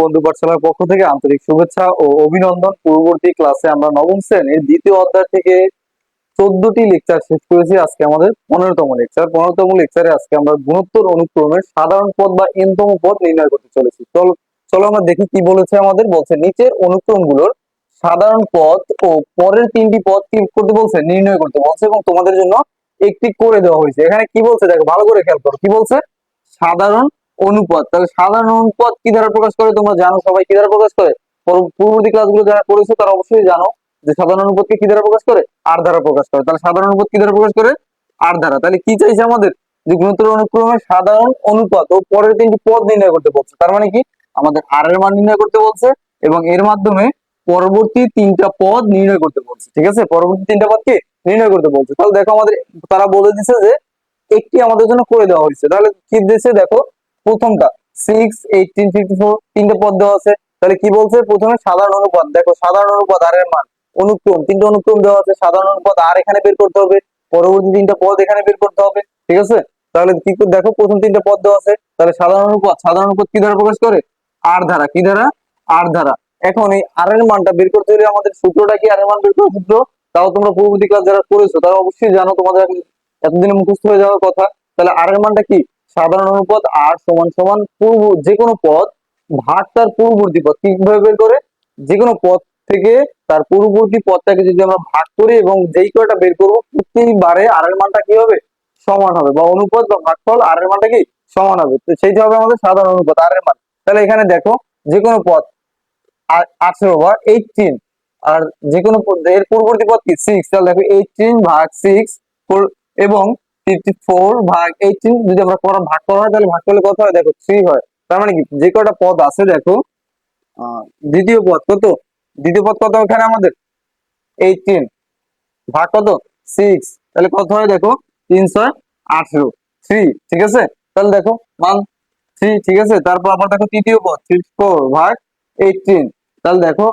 বন্ধু পাঠশালার পক্ষ থেকে আন্তরিক শুভেচ্ছা ও অভিনন্দন। পূর্ববর্তী ক্লাসে আমরা নবম শ্রেণির দ্বিতীয় অধ্যায় থেকে চোদ্দটি লেকচার শেষ করেছি। আজকে আমাদের পনেরোতম লেকচার পনেরোতম লেকচারে আজকে আমরা গুণোত্তর অনুক্রমের সাধারণ পদ বা এনতম পদ নির্ণয় করতে চলেছি। চলো চলো আমরা দেখি কি বলেছে আমাদের। বলছে, নিচের অনুক্রমগুলোর সাধারণ পদ ও পরের তিনটি পদ কি করতে বলছে? নির্ণয় করতে বলছে এবং তোমাদের জন্য একটি করে দেওয়া হয়েছে। এখানে কি বলছে? দেখো, ভালো করে খেয়াল করো। কি বলছে? সাধারণ অনুপাত তাহলে সাধারণ অনুপাত কি দ্বারা প্রকাশ করে? তোমরা জানো সবাই কি দ্বারা প্রকাশ করে? পূর্ববর্তী ক্লাসগুলো যারা করেছ তারা অবশ্যই জানো যে সাধারণ অনুপাতকে কি দ্বারা প্রকাশ করে? আর দ্বারা প্রকাশ করে। তাহলে সাধারণ অনুপাত কি দ্বারা প্রকাশ করে? আর দ্বারা তাহলে কি চাইছে আমাদের? যে গুণোত্তর অনুক্রমে সাধারণ অনুপাত ও পরের তিনটি পদ নির্ণয় করতে বলছে। তার মানে কি? আমাদের আর এর মান নির্ণয় করতে বলছে এবং এর মাধ্যমে পরবর্তী তিনটা পদ নির্ণয় করতে বলছে। ঠিক আছে? পরবর্তী তিনটা পদ কি? নির্ণয় করতে বলছে। তাহলে দেখো আমাদের, তারা বলে দিছে যে একটি আমাদের জন্য করে দেওয়া হয়েছে। তাহলে কি দিয়েছে দেখো প্রথমটা সিক্স এইটিন ফিফটি ফোর তিনটে পদ দেওয়া আছে। তাহলে কি বলছে? প্রথমে সাধারণ অনুপাত। দেখো, সাধারণ অনুপাত আর এর মান। অনুক্রম, তিনটে অনুক্রম দেওয়া আছে। সাধারণ অনুপাত আর এখানে বের করতে হবে। পরবর্তী তিনটা পদ এখানে বের করতে হবে। ঠিক আছে? তাহলে কি দেখো, প্রথম তিনটা পদ দেওয়া আছে। তাহলে সাধারণ অনুপাত সাধারণ অনুপাত কি দ্বারা প্রকাশ করে? আর ধারা। কি ধারা? আর ধারা। এখন এই আর এর মানটা বের করতে হলে আমাদের সূত্রটা কি? আর এর মান বের করার সূত্র? তাও তোমরা পূর্ববর্তী ক্লাস যারা করেছ, তারা অবশ্যই জানো তোমাদের এতদিনে মুখস্থ হয়ে যাওয়ার কথা। তাহলে আর এর মানটা কি? সাধারণ অনুপাত আর সমান সমান পূর্ব যে কোনো পদ ভাগ তার পূর্ববর্তী পদ কীভাবে বের করে? যে কোনো পদ থেকে তার পূর্ববর্তী পদটাকে যদি আমরা ভাগ করি এবং যেই কয়টা বের করব প্রতিবারে আর এর মানটা কি হবে? সমান হবে। বা অনুপাত বা ভাগফল আর এর মানটা কি? সমান হবে। তো সেইটা হবে আমাদের সাধারণ অনুপাত আর এর মান। তাহলে এখানে দেখো যে কোনো পদ আঠেরো বা এইটিন আর যে কোনো এর পূর্ববর্তী পদ কি? সিক্স তাহলে দেখো এইটিন ভাগ সিক্স এবং ফিফটি ফোর ভাগ এইটিন যদি আমরা করা ভাগ করা হয়, তাহলে ভাগ করলে কত হয়? দেখো থ্রি হয়। তার মানে যে কটা পদ আছে, দেখো দ্বিতীয় পদ কত? দ্বিতীয় পদ কত এখানে আমাদের? এইটিন ভাগ কত? সিক্স তাহলে কত হয়, দেখো তিন ছয় আঠেরো। থ্রি ঠিক আছে? তাহলে দেখো মান থ্রি ঠিক আছে? তারপর আবার দেখো তৃতীয় পদ থ্রি ফোর ভাগ এইটিন তাহলে দেখো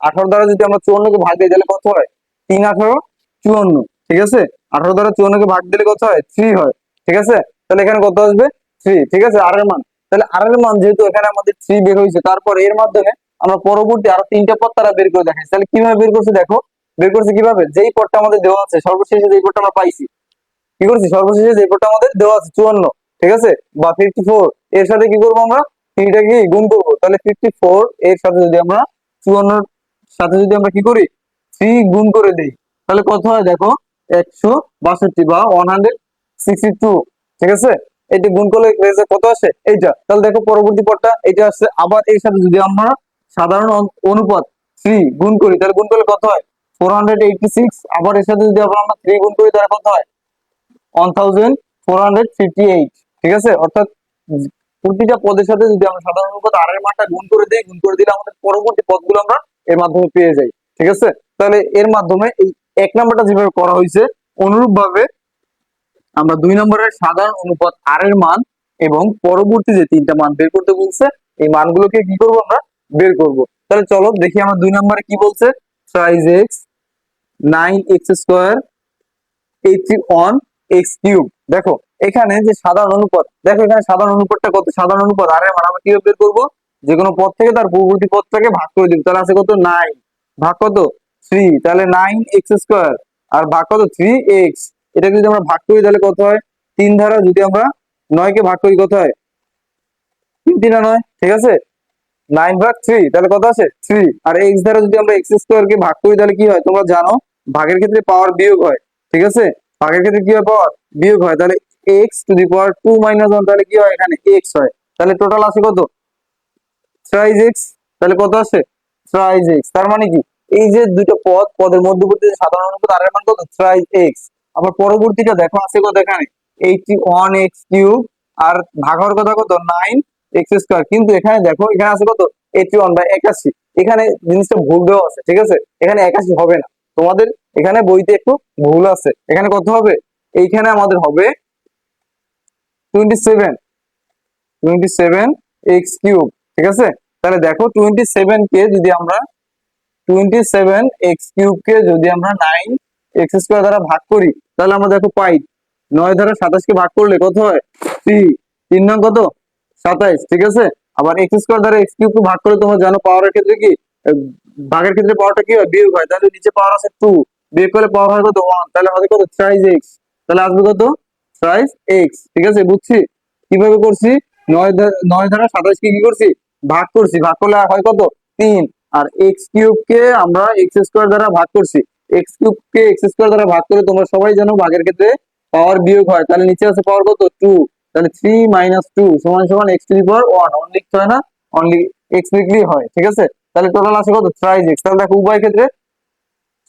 আঠারো দ্বারা যদি আমরা চুয়ান্নকে ভাগ দিই, তাহলে কত হয়? তিন আঠারো, চুয়ান্ন, ঠিক আছে? আঠারো দ্বারা চুয়ান্নকে ভাগ দিলে কত হয়? থ্রি হয়। ঠিক আছে? তাহলে এখানে কত আসবে? থ্রি ঠিক আছে? আর এর মান। তাহলে আর এর মান যেহেতু এখানে আমাদের থ্রি বের হয়েছে, তারপর এর মাধ্যমে আমরা পরবর্তী আরও তিনটা পদ তারা বের করে দেখাচ্ছি তাহলে কীভাবে বের করছে দেখো? বের করছে কীভাবে? যেই পদটা আমাদের দেওয়া আছে, সর্বশেষে যেই পদটা আমরা পাইছি। কি করছি? সর্বশেষে যে পদটা আমাদের দেওয়া আছে, চুয়ান্ন। ঠিক আছে? বা ফিফটি ফোর এর সাথে কি করব আমরা? থ্রিটা কি? গুণ করব। তাহলে ফিফটি ফোর এর সাথে যদি আমরা চুয়ান্নর সাথে যদি আমরা কি করি? থ্রি গুণ করে দিই। তাহলে কত হয় দেখো? একশো বাষট্টি বা ওয়ান হান্ড্রেড সিক্সটি টু ঠিক আছে? এটা গুণ করলে কত আসে? এইটা। তাহলে দেখো পরবর্তী পদটা এটা আসছে। আবার এর সাথে যদি আমরা সাধারণ অনুপাত গুণ করি, তাহলে গুণ করলে কত হয়? ফোর হান্ড্রেড এইটটি সিক্স আবার এর সাথে যদি আমরা গুণ করি, তাহলে কত হয়? One thousand four hundred fifty eight ঠিক আছে? অর্থাৎ প্রতিটা পদের সাথে যদি আমরা সাধারণ অনুপাত আর এর মানটা গুণ করে দিই, গুণ করে দিলে আমাদের পরবর্তী পদগুলো আমরা এর মাধ্যমে পেয়ে যাই, ঠিক আছে? তাহলে এর মাধ্যমে এই এক নাম্বারটা যেভাবে করা হয়েছে অনুরূপ ভাবে আমরা দুই নম্বরের সাধারণ অনুপাত আর এর মান এবং পরবর্তী যে তিনটা মান বের করতে বলছে, এই মানগুলোকে কি করব আমরা? বের করব। তাহলে চলো দেখি আমরা দুই নম্বরে কি বলছে। Size x nine x square eighty one x cube দেখো, এখানে যে সাধারণ অনুপাত, দেখো এখানে সাধারণ অনুপাতটা কত? সাধারণ অনুপাত আর মান আমরা কীভাবে বের করব? যে কোনো পদ থেকে তার পূর্ববর্তী পদটাকে ভাগ করে দিব। তাহলে আছে কত? নাইন ভাগ কত? থ্রি তাহলে নাইন এক্স স্কোয়ার আর ভাগ কত থ্রি এক্স এটাকে যদি আমরা ভাগ করি তাহলে কত হয়? তিন ধারা যদি আমরা নয়কে ভাগ করি, কত হয়? তিন তিনা নয়, ঠিক আছে? নাইন ভাগ থ্রি তাহলে কত আছে থ্রি আর এক্স দ্বারা যদি আমরা এক্স স্কোয়ার কে ভাগ করি, তাহলে কি হয়? তোমরা জানো, ভাগের ক্ষেত্রে পাওয়ার বিয়োগ হয়, ঠিক আছে? ভাগের ক্ষেত্রে কি হয়? পাওয়ার বিয়োগ হয়। তাহলে x to the power two minus one তাহলে কি হয়? এখানে এক্স হয়। তাহলে টোটাল আছে কত? থ্রাইজ এক্স তাহলে কত আছে থ্রাইজ এক্স তার মানে কি? এই যে দুটো পদ, পদের মধ্যবর্তী যে সাধারণ অনুপাত আর এর মান কত? থ্রাইজ এক্স আবার পরবর্তীটা দেখো, আছে কত এখানে? এইটি ওয়ান এক্স কিউব আর ভাগ হওয়ার কথা কত? নাইন এক্স স্কোয়ার কিন্তু এখানে দেখো, এখানে আছে কত? এইটি ওয়ান বা একাশি। এখানে জিনিসটা ভুল দেওয়া আছে, ঠিক আছে? এখানে একাশি হবে না। তোমাদের এখানে বইতে একটু ভুল আছে। এখানে কত হবে? এইখানে আমাদের হবে twenty seven twenty seven x cube ঠিক আছে? তাহলে দেখো টোয়েন্টি সেভেন কে যদি আমরা টোয়েন্টি সেভেন এক্স যদি আমরা নাইন এক্স স্কোয়ার দ্বারা ভাগ করি, তাহলে আমরা দেখো পাই। নয় দ্বারা সাতাশকে ভাগ করলে কত হয়? থ্রি তিন নং কত? সাতাইশ, ঠিক আছে? আবার এক্স স্কোয়ার দ্বারা এক্স কিউব ভাগ করে তোমরা জানো পাওয়ারের ক্ষেত্রে কি? ভাগের ক্ষেত্রে পাওয়ারটা কি হয়? বিয়োগ হয়। তাহলে নিচে পাওয়ার আছে টু বিয়োগ করলে পাওয়ার হয় কত? ওয়ান তাহলে হবে কত? থ্রাইজ এক্স তাহলে আসবে কত? থ্রাইজ এক্স ঠিক আছে? বুঝছি? কীভাবে করছি? নয় নয় দ্বারা সাতাশ কি কি করছি? ভাগ করছি। ভাগ করলে হয় কত? তিন। আর এক্স কিউব কে আমরা এক্স স্কোয়ার দ্বারা ভাগ করছি। এক্স কিউব কে এক্স স্কোয়ার দ্বারা ভাগ করে তোমরা সবাই জানো ভাগের ক্ষেত্রে পাওয়ার বিয়োগ হয়। তাহলে নিচে আছে পাওয়ার কত? টু তাহলে থ্রি মাইনাস টু সমান সমান x to the power one on লিখতে হয় না? অনলি এক্স লিখলেই হয়, ঠিক আছে? তাহলে টোটাল আসে কত? থ্রাইজ এক্স তাহলে দেখো উভয় ক্ষেত্রে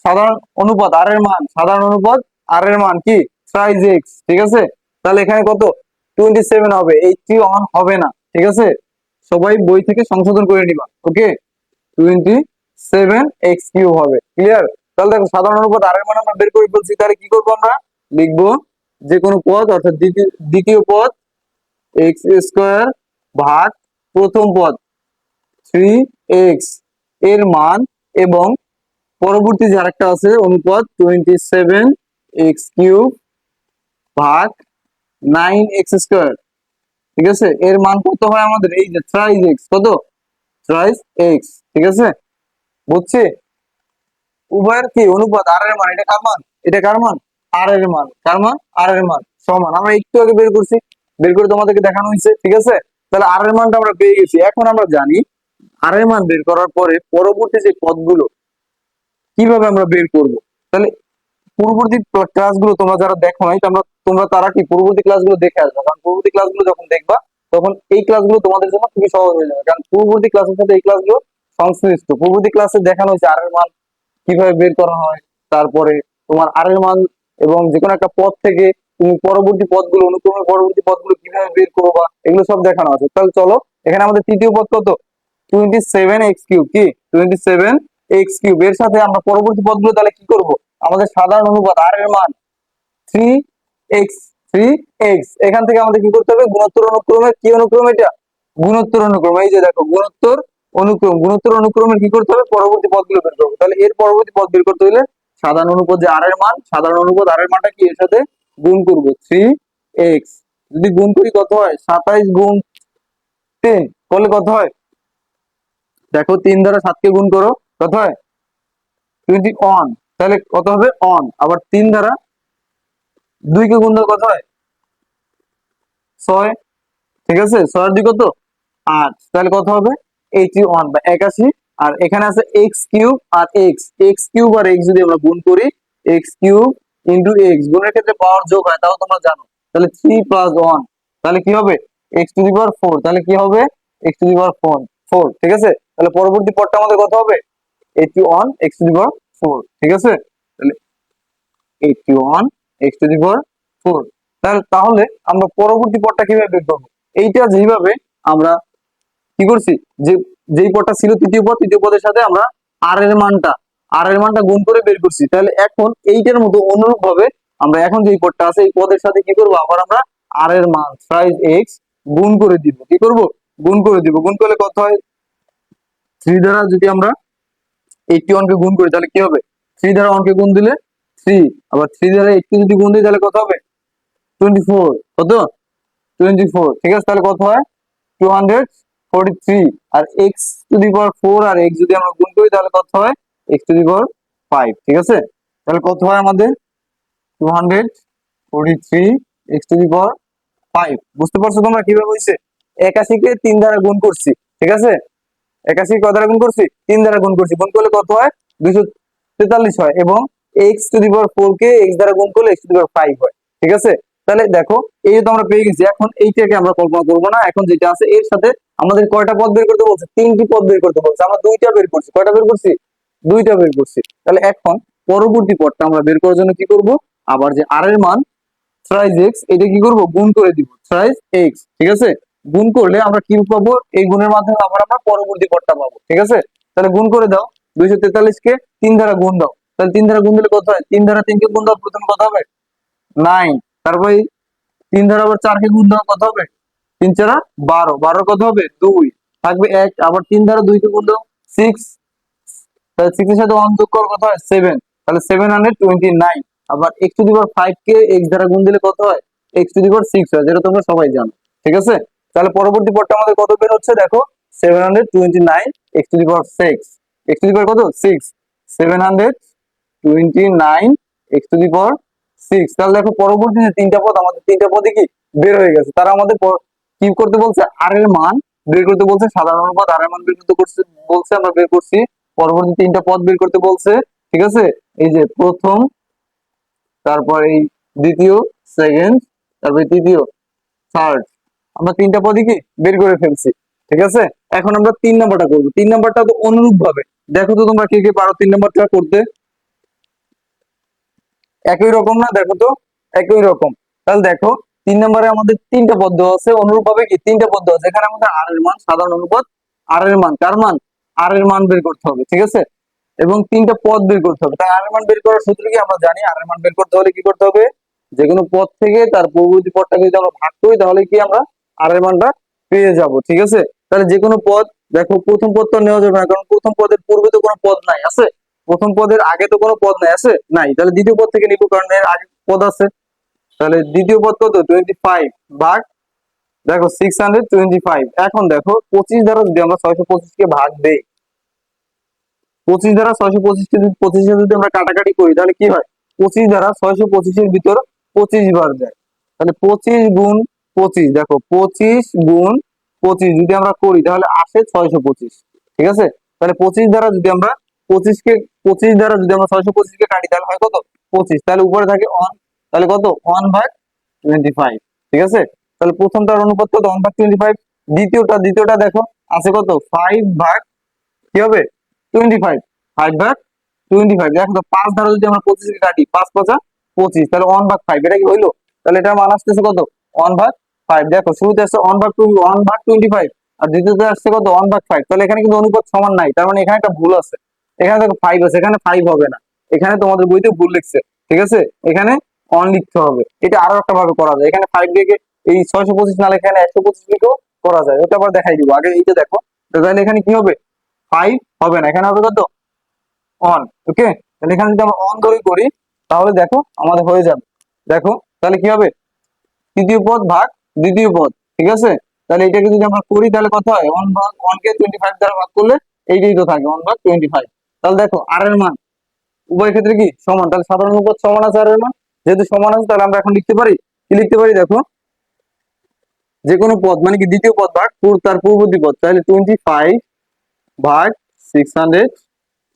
সাধারণ অনুপাত আর এর মান, সাধারণ অনুপাত আর এর মান কি? থ্রাইজ এক্স ঠিক আছে? তাহলে এখানে কত? টোয়েন্টি সেভেন হবে এইটটি অন হবে না, ঠিক আছে? সবাই বই থেকে সংশোধন করে নিবা okay twenty seven x cube হবে। ক্লিয়ার তাহলে দেখো সাধারণ অনুপাত আর এর মান বের করে ফেলছি তাহলে কি করব আমরা? লিখব যে কোনো পদ, অর্থাৎ দ্বিতীয় দ্বিতীয় পদ এক্স স্কোয়ার ভাগ প্রথম পদ থ্রি এক্সের মান এবং পরবর্তী যে আরেকটা আছে, অনুপাত টোয়েন্টি সেভেন এক্স কিউব ভাগ নাইন এক্স স্কোয়ার ঠিক আছে? এর মান কত হয় আমাদের? এই যে থ্রাইজ এক্স কত? থ্রাইজ এক্স ঠিক আছে? বুঝছি? উভয়ের কি অনুপাত? আর এর মান। এটা কার মান? এটা কার মান? আর এর মান। কার মান? আর এর মান। সমান। আমরা একটু আগে বের করছি। বের করে তোমাদেরকে দেখানো হয়েছে। ঠিক আছে? তাহলে আর এর মানটা আমরা পেয়ে গেছি। এখন আমরা জানি আর এর মান বের করার পরে পরবর্তী যে পদগুলো, কীভাবে আমরা বের করব? তাহলে পূর্ববর্তী ক্লাসগুলো তোমরা যারা দেখো নাই, তোমরা তোমরা তারা কি পূর্ববর্তী ক্লাসগুলো দেখে আসবে? কারণ পূর্ববর্তী ক্লাসগুলো যখন দেখবা, তখন এই ক্লাসগুলো তোমাদের জন্য খুবই সহজ হয়ে যাবে। কারণ পূর্ববর্তী ক্লাসের সাথে এই ক্লাসগুলো সংশ্লিষ্ট। পূর্ববর্তী ক্লাসে দেখানো হয়েছে আর এর মান কীভাবে বের করা হয়, তারপরে তোমার আর এর মান এবং যে কোনো একটা পদ থেকে তুমি পরবর্তী পদগুলো, অনুক্রমে পরবর্তী পদগুলো কীভাবে বের করবা, এগুলো সব দেখানো আছে। তাহলে চলো, এখানে আমাদের তৃতীয় পদ কত? টোয়েন্টি সেভেন এক্স কিউব কি? টোয়েন্টি সেভেন এক্স কিউব এর সাথে আমরা পরবর্তী পদগুলো তাহলে কি করব? আমাদের সাধারণ অনুপাত আর এর মান থ্রি এক্স থ্রি এক্স এখান থেকে আমাদের কি করতে হবে? গুণোত্তর অনুক্রমে, কি অনুক্রম এটা? গুণোত্তর অনুক্রম, এই যে দেখো, গুণোত্তর অনুক্রম, গুণোত্তর অনুক্রমে কি করতে হবে? পরবর্তী পদগুলো বের করব। তাহলে এর পরবর্তী পদ বের করতে হলে সাধারণ অনুপদ যে আর এর মান, সাধারণ অনুপদ আর এর মানটা কি? এর সাথে গুণ করব। থ্রি এক্স যদি গুণ করি কত হয়? সাতাইশ গুণ তিন। করলে কত হয়? দেখো, তিন দ্বারা সাতকে গুণ করো, কত হয়? টোয়েন্টি অন তাহলে কত হবে? অন আবার তিন দ্বারা দুইকে গুণ দাও, কত হয়? ছয়। ঠিক আছে? ছয়ের দুই কত? আট। তাহলে কত হবে? এইটি ওয়ান বা একাশি আর এখানে আছে এক্স আর এক্স এক্স এক্স যদি আমরা করি এক্স এক্স ক্ষেত্রে পাওয়ার যোগ হয় তোমরা জানো। তাহলে থ্রি প্লাস ওয়ান, তাহলে কি হবে? এক্স টু ফোর, তাহলে কি হবে? এক্স টু ফোর ফোর, ঠিক আছে? তাহলে পরবর্তী পদটা আমাদের কত হবে? ওয়ান এক্স টু ফোর, ঠিক আছে? তাহলে ওয়ান এক্স টু ফোর। তাহলে তাহলে আমরা পরবর্তী পদটা কীভাবে বের করব? এইটা যেভাবে আমরা কি করছি? যে, যেই পদটা ছিল তৃতীয় পদ, তৃতীয় পদের সাথে আমরা আর এর মানটা আর এর মানটা গুণ করে বের করছি। তাহলে এখন এইটার মতো অনুরূপ ভাবে আমরা এখন যেই পদটা আছে, এই পদের সাথে কি করব? আবার আমরা আর এর মান সাইজ এক্স গুণ করে দিব। কি করব? গুণ করে দিব। গুণ করলে কত হয়? থ্রি দ্বারা যদি আমরা এইটটি ওয়ানকে গুণ করি, তাহলে কি হবে? থ্রি দ্বারা ওয়ানকে গুণ দিলে থ্রি আবার থ্রি দ্বারা এইটটি যদি গুণ দিই, তাহলে কত হবে? টোয়েন্টি ফোর কত? টোয়েন্টি ফোর ঠিক আছে, তাহলে কত হয়? Two hundred forty three R x to the power four R x যদি আমরা গুণ করি, তাহলে কত হয়? X to the power five ঠিক আছে? তাহলে কত হয় আমাদের? Two hundred forty three x to the power five বুঝতে পারছ তোমরা কীভাবে হয়েছে? একাশিকে তিন দ্বারা গুণ করছি, ঠিক আছে? একাশি কত গুণ করছি? তিন দ্বারা গুণ করছি, গুণ করলে কত হয়? দুইশো তেতাল্লিশ হয় এবং x to the power four K x দ্বারা গুণ করলে এক্স টু দি ফাইভ হয়, ঠিক আছে? তাহলে দেখো, এই তো আমরা পেয়ে গেছি, এখন এইটাকে আমরা কল্পনা করব না। এখন যেটা আছে, এর সাথে আমাদের কয়টা পদ বের করতে বলছে? তিনটি পদ বের করতে বলছে। আমরা দুইটা বের করছি। কয়টা বের করছি? দুইটা বের করছি। তাহলে এখন পরবর্তী পদটা আমরা বের করার জন্য কি করব? আবার যে আর এর মান থ্রাইজ এক্স এটা কি করব? গুণ করে দিব। থ্রাইজ এক্স ঠিক আছে? গুণ করলে আমরা কি পাবো? এই গুণের মাধ্যমে আবার আমরা পরবর্তী পদটা পাবো, ঠিক আছে? তাহলে গুণ করে দাও। দুইশো তেতাল্লিশ কে তিন দ্বারা গুণ দাও। তাহলে তিন দ্বারা গুণ দিলে কত হয়? তিন দ্বারা তিনকে গুণ দাও, প্রথম কত হবে? নাইন তারপরে তিন দ্বারা আবার চারকে গুণ দাও কত হবে? তিন চারা বারো। বারো কত হবে? দুই। থাকবে এক। আবার তিন ধারা দুইকে গুণ দাও সিক্স তাহলে সিক্স এর সাথে ওয়ান যোগ কর কত হয়? সেভেন তাহলে সেভেন হান্ড্রেড টোয়েন্টি নাইন আবার x to the power five K x দ্বারা গুণ দিলে কত হয়? X to the power six হয়, যেটা তোমরা সবাই জানো। ঠিক আছে? তাহলে পরবর্তী পদটা আমাদের কত বের হচ্ছে? দেখো seven hundred twenty nine x to the power six x to the power কত? Six seven hundred twenty nine x to the power six তাহলে দেখো পরবর্তী যে তিনটা পদ, আমাদের তিনটা পদে কি? বের হয়ে গেছে। তারা আমাদের কি করতে বলছে? আর এর মান বের করতে বলছে, সাধারণ অনুপাত আর এর মান বের করতে করছে, বলছে, আমরা বের করছি। পরবর্তী তিনটা পদ বের করতে বলছে, ঠিক আছে? এই যে প্রথম, তারপর এই দ্বিতীয় সেকেন্ড তারপর তৃতীয় থার্ড আমরা তিনটা পদই কি? বের করে ফেলছি, ঠিক আছে? এখন আমরা তিন নাম্বারটা করব। তিন নাম্বারটা তো অনুরূপ ভাবে দেখো তো তোমরা কে কে পারো তিন নাম্বারটা করতে। একই রকম না? দেখো তো, একই রকম। তাহলে দেখো, তিন নম্বরে আমাদের তিনটা পদ দেওয়া আছে, অনুরূপ ভাবে কি? তিনটা পদ দেওয়া আছে। এখানে আমাদের আর এর মান, সাধারণ অনুপাত আর এর মান। কার মান? আর এর মান বের করতে হবে, ঠিক আছে? এবং তিনটা পদ বের করতে হবে। তাই আর এর মান বের করার সূত্র কি? আমরা জানি আর এর মান বের করতে হলে কি করতে হবে? যে কোনো পদ থেকে তার পূর্ববর্তী পদটাকে যদি আমরা ভাগ করি, তাহলে কি আমরা আর এর মানটা পেয়ে যাব, ঠিক আছে? তাহলে যে কোনো পদ, দেখো, প্রথম পদ তো নেওয়া যাবে না, কারণ প্রথম পদের পূর্বে তো কোনো পদ নাই, আছে? প্রথম পদের আগে তো কোনো পদ নাই, আছে? নাই। তাহলে দ্বিতীয় পদ থেকে নিব, কারণ এর আগে পদ আছে। তাহলে দ্বিতীয় পদ কত? টোয়েন্টি ফাইভ ভাগ, দেখো সিক্স হান্ড্রেড টোয়েন্টি ফাইভ এখন দেখো, পঁচিশ দ্বারা যদি আমরা ছয়শো পঁচিশকে ভাগ দেই, পঁচিশ দ্বারা ছয়শো পঁচিশকে যদি পঁচিশে যদি আমরা কাটাকাটি করি, তাহলে কি হয়? পঁচিশ দ্বারা ছয়শো পঁচিশের ভিতর পঁচিশ বার যায় তাহলে পঁচিশ গুণ পঁচিশ, দেখো, পঁচিশ গুণ পঁচিশ যদি আমরা করি, তাহলে আসে ছয়শো পঁচিশ। ঠিক আছে? তাহলে পঁচিশ দ্বারা যদি আমরা পঁচিশকে পঁচিশ দ্বারা যদি আমরা ছয়শো পঁচিশকে কাটি, তাহলে হয় কত? পঁচিশ। তাহলে উপরে থাকে অন তাহলে কত? ওয়ান ভাগ টোয়েন্টি ফাইভ ঠিক আছে? তাহলে প্রথমটার অনুপাত কত? ওয়ান ভাগ টোয়েন্টি ফাইভ দ্বিতীয়টা দ্বিতীয়টা দেখো, আছে কত? ফাইভ ভাগ কি হবে? টোয়েন্টি ফাইভ ফাইভ ভাগ টোয়েন্টি ফাইভ দেখো পাঁচ ধারা যদি আমরা পঁচিশকে কাটি, পাঁচ পাঁচা পঁচিশ, তাহলে ওয়ান ভাগ ফাইভ এটা কি হইল? তাহলে এটা মান আসতেছে কত? ওয়ান ভাগ ফাইভ দেখো, শুরুতে আসছে ওয়ান ভাগ টু ওয়ান ভাগ টোয়েন্টি ফাইভ আর দ্বিতীয়তে আসছে কত? ওয়ান ভাগ ফাইভ তাহলে এখানে কিন্তু অনুপাত সমান নাই, তার মানে এখানে একটা ভুল আছে। এখানে দেখো ফাইভ আছে, এখানে ফাইভ হবে না। এখানে তোমাদের বইতে ভুল লিখছে, ঠিক আছে? এখানে অন লিখতে হবে। এটা আরও একটা ভাবে করা যায়। এখানে ফাইভ লিখে এই ছয়শো পঁচিশ না এখানে একশো পঁচিশ লিখেও করা যায়। ওটা আবার দেখাই দিব। আগে এইটা দেখো। তাহলে এখানে কি হবে? ফাইভ হবে না। এখানে হবে কত? অন ওকে তাহলে এখানে যদি আমরা অন ধরে করি, তাহলে দেখো আমাদের হয়ে যাবে। দেখো, তাহলে কি হবে? তৃতীয় পদ ভাগ দ্বিতীয় পদ, ঠিক আছে? তাহলে এটাকে যদি আমরা করি, তাহলে কত হয়? ওয়ান ভাগ ওয়ান টোয়েন্টি ফাইভ দ্বারা ভাগ করলে এইটাই তো থাকে। ওয়ান ভাগ টোয়েন্টি ফাইভ তাহলে দেখো আর এর মান। উভয় ক্ষেত্রে কি সমান? তাহলে সাধারণ উপদ সমান আছে আর এর মান? যেহেতু সমান আছে, তাহলে আমরা এখন লিখতে পারি। কি লিখতে পারি দেখো? যে কোনো পদ মানে কি দ্বিতীয় পদ ভাগ তার পূর্ববর্তী পদ। তাহলে টোয়েন্টি ফাইভ ভাগ সিক্স হান্ড্রেড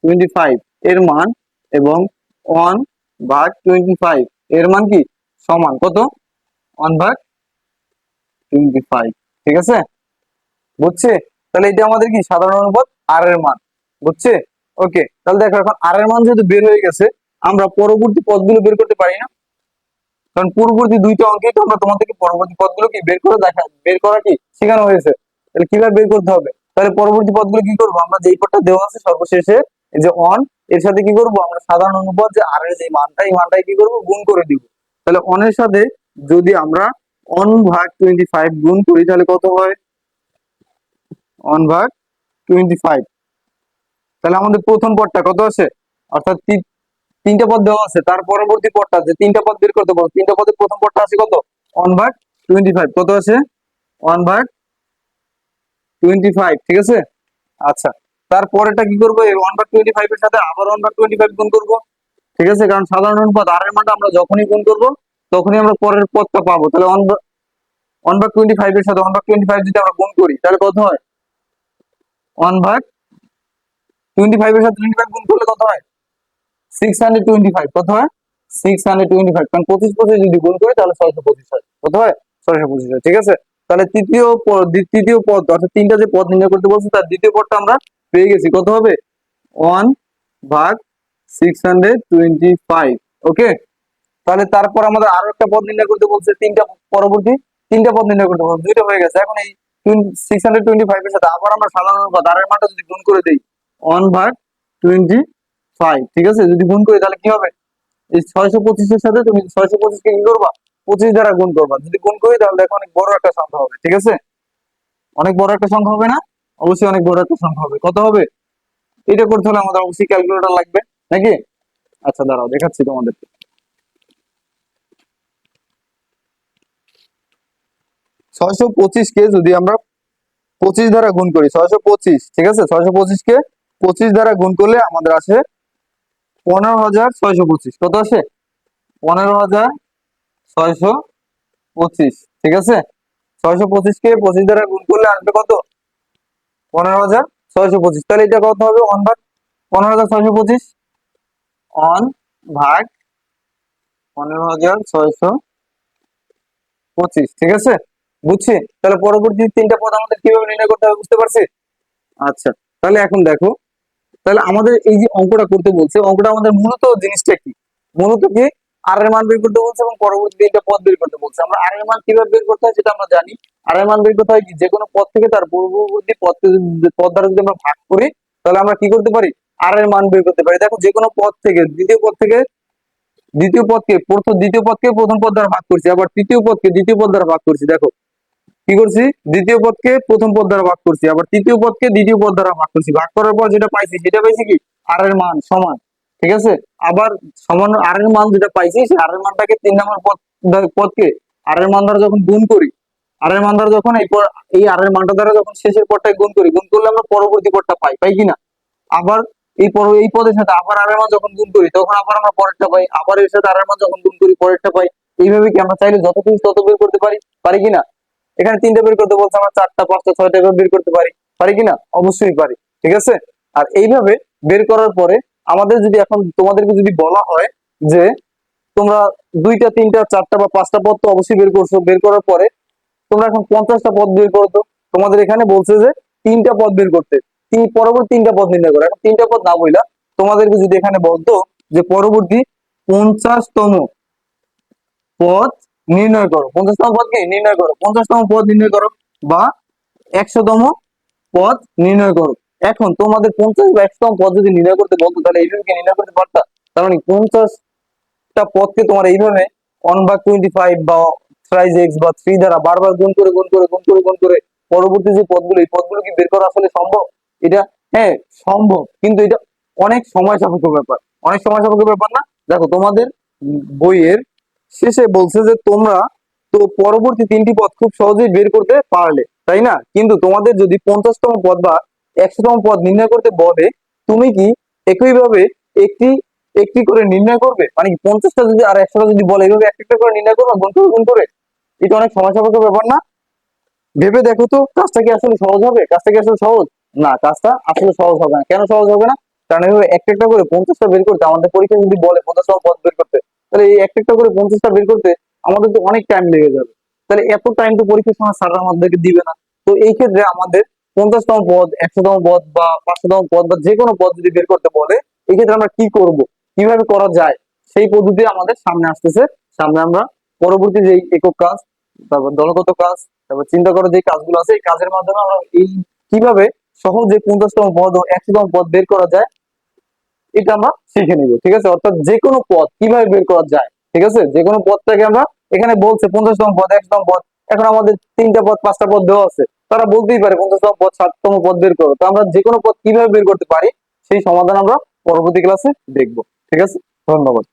টোয়েন্টি ফাইভ এর মান এবং ওয়ান ভাগ টোয়েন্টি ফাইভ এর মান কি? সমান। কত? ওয়ান ভাগ টোয়েন্টি ফাইভ ঠিক আছে? বুঝছে? তাহলে এটা আমাদের কি? সাধারণ অনুপাত আর এর মান। বুঝছে? ওকে তাহলে দেখো এখন আর এর মান যেহেতু বের হয়ে গেছে, আমরা পরবর্তী পদগুলো বের করতে পারি না। কারণ পূর্ববর্তী দুইটা অঙ্কে তো আমরা তোমাদেরকে পরবর্তী পদগুলো কি বের করে দেখা, বের করা কি শেখানো হয়েছে। তাহলে কীভাবে বের করতে হবে? তাহলে পরবর্তী পদগুলো কি করব? আমরা যেই পদটা দেওয়া আছে সর্বশেষে যে অন এর সাথে কি করব? আমরা সাধারণ অনুপাত যে আর এর যে মানটা, এই মানটাই কি করব? গুণ করে দিব। তাহলে অনের সাথে যদি আমরা অন ভাগ টোয়েন্টি ফাইভ গুণ করি, তাহলে কত হয়? অন ভাগ টোয়েন্টি ফাইভ তাহলে আমাদের প্রথম পদটা কত আছে? অর্থাৎ তিনটা পদ দেওয়া আছে, তার পরবর্তী পদটা যে তিনটা পদ বের করতে পারব তিনটা পদের প্রথম পদটা আছে কত? ওয়ান ভাগ টোয়েন্টি ফাইভ কত আছে? ওয়ান ভাগ টোয়েন্টি ফাইভ ঠিক আছে? আচ্ছা তারপরেটা কি করব? ওয়ান ভাগ টোয়েন্টি ফাইভ এর সাথে আবার ওয়ান ভাগ টোয়েন্টি ফাইভ গুণ করব, ঠিক আছে? কারণ সাধারণ অনুপাত আর এর মানটা আমরা যখনই গুণ করব, তখনই আমরা পরের পদটা পাবো। তাহলে ওয়ান ওয়ান ভাগ টোয়েন্টি ফাইভ এর সাথে ওয়ান ভাগ টোয়েন্টি ফাইভ যদি আমরা গুণ করি, তাহলে কত হয়? ওয়ান ভাগ টোয়েন্টি ফাইভ এর সাথে টোয়েন্টি ফাইভ গুণ করলে কত হয়? সিক্স হান্ড্রেড টোয়েন্টি ফাইভ কত হয়? সিক্স হান্ড্রেড টোয়েন্টি ফাইভ কারণ পঁচিশ পঁচিশ যদি গুণ করি, তাহলে ছয়শো পঁচিশ হয়। কত হয়? ছয়শো পঁচিশ হয়, ঠিক আছে? তাহলে তৃতীয় তৃতীয় পদ, অর্থাৎ তিনটা যে পদ নির্ণয় করতে বলছে, তার দ্বিতীয় পদটা আমরা পেয়ে গেছি। কত হবে? ভাগ six hundred twenty five okay? তাহলে তারপর আমাদের আরও একটা পদ নির্ণয় করতে বলছে, তিনটা পরবর্তী, তিনটা পদ নির্ণয় করতে বলছে, দুইটা হয়ে গেছে। এখন এই সিক্স হান্ড্রেড টোয়েন্টি ফাইভ এর সাথে আবার আমরা সাধারণ পদ আর এর মানটা যদি গুণ করে দিই ওয়ান ভাগ টোয়েন্টি ফাইভ, ঠিক আছে? যদি গুণ করি তাহলে কি হবে? এই ছয়শো পঁচিশের সাথে তুমি ছয়শো পঁচিশকে কি করবা? পঁচিশ দ্বারা গুণ করবা। যদি গুণ করি তাহলে দেখো অনেক বড় একটা সংখ্যা হবে, ঠিক আছে? অনেক বড় একটা সংখ্যা হবে না? অবশ্যই অনেক বড় একটা সংখ্যা হবে। কত হবে? এটা করতে হলে আমাদের অবশ্যই ক্যালকুলেটর লাগবে, নাকি? আচ্ছা দাঁড়াও, দেখাচ্ছি তোমাদেরকে। ছয়শো পঁচিশ কে যদি আমরা পঁচিশ দ্বারা গুণ করি, ছয়শো পঁচিশ, ঠিক আছে? ছয়শো পঁচিশ কে পঁচিশ দ্বারা গুণ করলে আমাদের আসে পনেরো হাজার ছয়শো পঁচিশ। কত আছে পনেরো হাজার ছয়শো পঁচিশ। ঠিক আছে? ছয়শো পঁচিশ কে পঁচিশ দ্বারা গুণ করলে আসবে কত? পনেরো হাজার ছয়শো পঁচিশ। তাহলে এটা কত হবে? অন ভাগ পনেরো হাজার ছয়শো পঁচিশ। অন ভাগ পনেরো হাজার ছয়শো পঁচিশ। ঠিক আছে? বুঝছি? তাহলে পরবর্তী তিনটা পদ আমাদের কীভাবে নির্ণয় করতে হবে বুঝতে পারছি? আচ্ছা তাহলে এখন দেখো। তাহলে আমাদের এই যে অঙ্কটা করতে বলছে, অঙ্কটা আমাদের মূলত জিনিসটা কি? মূলত কি? আর এর মান বের করতে বলছে এবং পরবর্তী তিনটা পদ বের করতে বলছে। আমরা আর এর মান কীভাবে বের করতে হয় সেটা আমরা জানি। আর এর মান বের করতে হয় কি? যে কোনো পদ থেকে তার পূর্ববর্তী পদকে পদ দ্বারা যদি আমরা ভাগ করি, তাহলে আমরা কি করতে পারি? আর এর মান বের করতে পারি। দেখো, যে কোনো পদ থেকে, দ্বিতীয় পদ থেকে দ্বিতীয় পদকে প্রথম দ্বিতীয় পদকে প্রথম পদ দ্বারা ভাগ করছি, আবার তৃতীয় পদকে দ্বিতীয় পদ দ্বারা ভাগ করছি। দেখো কি করছি? দ্বিতীয় পদকে প্রথম পদ দ্বারা ভাগ করছি। আবার তৃতীয় পদকে দ্বিতীয় পদ দ্বারা ভাগ করছি। ভাগ করার পর যেটা পাইছি, সেটা পাইছি কি? আর এর মান সমান। ঠিক আছে? আবার সমান আর এর মান যেটা পাইছি, সেই আর এর মানটাকে তিন নম্বর পদ পদকে আর এর মান দ্বারা যখন গুণ করি আর এর মান দ্বারা যখন এই এই আর এর মানটা দ্বারা যখন শেষের পদটাকে গুণ করি, গুণ করলে আমরা পরবর্তী পদটা পাই। পাই কিনা আবার এই পর, এই পদের সাথে আবার আর এর মান যখন গুণ করি, তখন আবার আমরা পরেরটা পাই। আবার এর সাথে আর এর মান যখন গুণ করি, পরেরটা পাই। এইভাবে কি আমরা চাইলে যত খুশি তত বের করতে পারি? পারি কিনা এখানে তিনটা বের করতে বলছে, আমরা চারটা, পাঁচটা, ছয়টা এভাবে বের করতে পারি। পারি কিনা? অবশ্যই পারি, ঠিক আছে? আর এইভাবে বের করার পরে আমাদের যদি এখন তোমাদেরকে যদি বলা হয় যে তোমরা দুইটা, তিনটা, চারটা বা পাঁচটা পদ তো অবশ্যই বের করছ। বের করার পরে তোমরা এখন পঞ্চাশটা পদ বের করো তো। তোমাদের এখানে বলছে যে তিনটা পদ বের করতে। তিন, পরবর্তী তিনটা পদ নির্ণয় করো। এখন তিনটা পদ না বইলা তোমাদেরকে যদি এখানে বলতো যে পরবর্তী পঞ্চাশতম পদ নির্ণয় করো। পঞ্চাশতম পদ কি? নির্ণয় করো। পঞ্চাশতম পদ নির্ণয় করো বা একশোতম পদ নির্ণয় করো। এখন তোমাদের পঞ্চাশ বা একশোতম পদ যদি নির্ণয় করতে বলতো, তাহলে এইভাবে কি নির্ণয় করতে পারতা? তার মানে পঞ্চাশটা পদকে তোমার এইভাবে ওয়ান বা টোয়েন্টি ফাইভ বা থ্রাইজ এক্স বা থ্রি দ্বারা বারবার গুণ করে গুণ করে গুণ করে গুণ করে পরবর্তী যে পদগুলো, এই পদগুলো কি বের করা আসলে সম্ভব? এটা হ্যাঁ সম্ভব। কিন্তু এটা অনেক সময় সাপেক্ষ ব্যাপার। অনেক সময় সাপেক্ষ ব্যাপার না। দেখো তোমাদের বইয়ের শেষে বলছে যে, তোমরা তো পরবর্তী তিনটি পদ খুব সহজেই বের করতে পারলে, তাই না? কিন্তু তোমাদের যদি পঞ্চাশতম পদ বা একশোতম পদ নির্ণয় করতে বলে, তুমি কি একইভাবে একটি একটি করে নির্ণয় করবে? মানে পঞ্চাশটা যদি আর একশোটা যদি বলে, এইভাবে একটা করে নির্ণয় করবে, গুণ করে গুণ করে? এটা অনেক সময় সাপেক্ষ ব্যাপার না? ভেবে দেখো তো, কাজটা কি আসলে সহজ হবে? কাজটা কি আসলে সহজ? না, কাজটা আসলে সহজ হবে না। কেন সহজ হবে না? কারণ এভাবে একটা একটা করে পঞ্চাশটা বের করতে আমাদের পরীক্ষা যদি বলে পঞ্চাশটা পদ বের করতে তাহলে এই একটা একটা করে পঞ্চাশটা বের করতে আমাদের তো অনেক টাইম লেগে যাবে। তাহলে এত টাইম তো পরীক্ষার সময় স্যাররা আমাদেরকে দিবে না। তো এই ক্ষেত্রে আমাদের পঞ্চাশতম পদ, একশোতম পদ বা পাঁচশোতম পদ বা যে কোনো পদ যদি বের করতে বলে, এই ক্ষেত্রে আমরা কি করব? কীভাবে করা যায়? সেই পদ্ধতি আমাদের সামনে আসতেছে। সামনে আমরা পরবর্তী যে একক কাজ, তারপর দলগত কাজ, তারপর চিন্তা করার যে কাজগুলো আছে, এই কাজের মাধ্যমে আমরা এই কীভাবে সহজে পঞ্চাশতম পদ ও একশোতম পদ বের করা যায় এটা আমরা শিখে নিব, ঠিক আছে? অর্থাৎ যে কোনো পথ কীভাবে বের করা যায়, ঠিক আছে? যে কোনো পথটাকে আমরা এখানে বলছে পঞ্চাশতম পদ একদম পথ এখন আমাদের তিনটা পথ পাঁচটা পথ দেওয়া আছে। তারা বলতেই পারে পঞ্চাশতম পদ, ষাটতম পথ বের করো। তো আমরা যে কোনো পথ কীভাবে বের করতে পারি, সেই সমাধান আমরা পরবর্তী ক্লাসে দেখব, ঠিক আছে? ধন্যবাদ।